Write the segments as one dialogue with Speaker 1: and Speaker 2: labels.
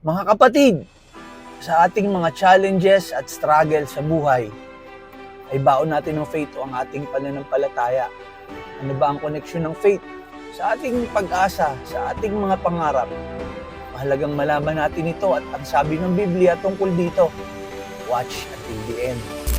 Speaker 1: Mga kapatid, sa ating mga challenges at struggle sa buhay, ay baon natin ng faith o ang ating pananampalataya. Ano ba ang koneksyon ng faith sa ating pag-asa, sa ating mga pangarap? Mahalagang malaman natin ito at ang sabi ng Biblia tungkol dito, watch until the end.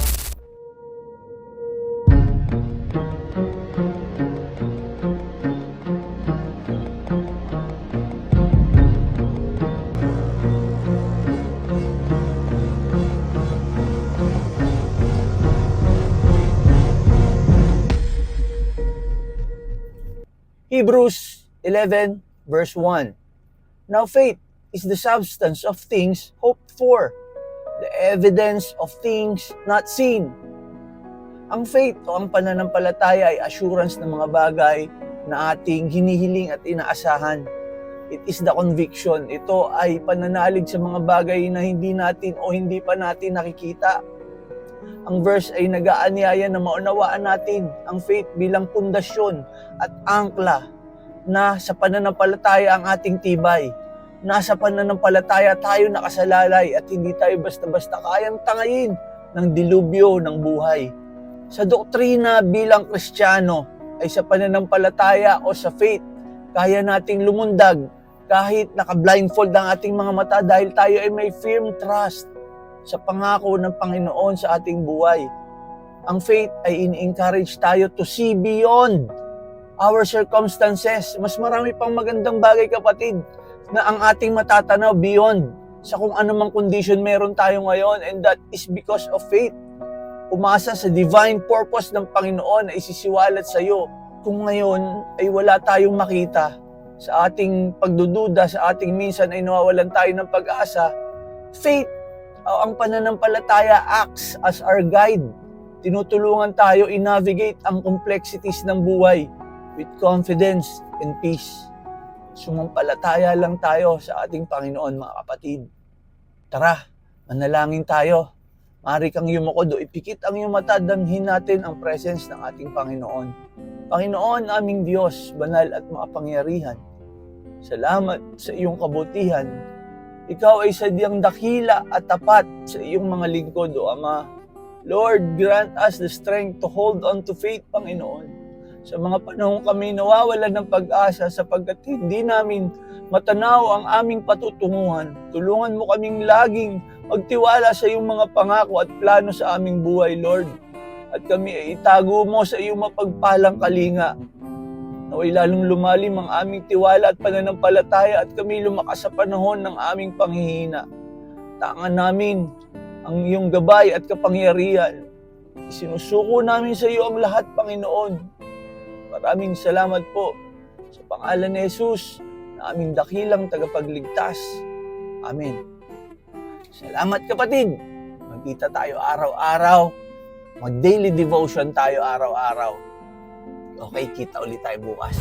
Speaker 1: Hebrews 11 verse 1. Now faith is the substance of things hoped for, the evidence of things not seen. Ang faith o ang pananampalataya ay assurance ng mga bagay na ating hinihiling at inaasahan. It is the conviction. Ito ay pananalig sa mga bagay na hindi natin o hindi pa natin nakikita. Ang verse ay nag-aanyaya na maunawaan natin ang faith bilang pundasyon at angkla na sa pananampalataya ang ating tibay. Nasa pananampalataya tayo nakasalalay at hindi tayo basta-basta kayang tangayin ng dilubyo ng buhay. Sa doktrina bilang Kristiyano ay sa pananampalataya o sa faith, kaya nating lumundag kahit naka-blindfold ang ating mga mata dahil tayo ay may firm trust sa pangako ng Panginoon sa ating buhay. Ang faith ay in-encourage tayo to see beyond our circumstances. Mas marami pang magandang bagay kapatid na ang ating matatanaw beyond sa kung anumang condition meron tayo ngayon and that is because of faith. Umasa sa divine purpose ng Panginoon na isisiwalat sa iyo kung ngayon ay wala tayong makita sa ating pagdududa, sa ating minsan ay nawawalan tayo ng pag-asa, faith o ang pananampalataya acts as our guide. Tinutulungan tayo i-navigate ang complexities ng buhay with confidence and peace. Sumampalataya lang tayo sa ating Panginoon, mga kapatid. Tara, manalangin tayo. Mari kang yumuko do, ipikit ang iyong mata, damhin natin ang presence ng ating Panginoon. Panginoon, aming Diyos, banal at makapangyarihan. Salamat sa iyong kabutihan. Ikaw ay sadyang dakila at tapat sa iyong mga lingkod, O Ama. Lord, grant us the strength to hold on to faith, Panginoon. Sa mga panahon kami nawawalan ng pag-asa sapagkat hindi namin matanaw ang aming patutunguhan. Tulungan mo kaming laging magtiwala sa iyong mga pangako at plano sa aming buhay, Lord. At kami ay itago mo sa iyong mapagpalang kalinga. Naway lalong lumalim ang aming tiwala at pananampalataya at kami lumakas sa panahon ng aming panghihina. Tangan namin ang iyong gabay at kapangyarihan. Isinusuko namin sa iyo ang lahat, Panginoon. Maraming salamat po sa pangalan ni Jesus na aming dakilang tagapagligtas. Amen. Salamat kapatid. Magkita tayo araw-araw. Mag-daily devotion tayo araw-araw. Okay, kita ulit tayo bukas.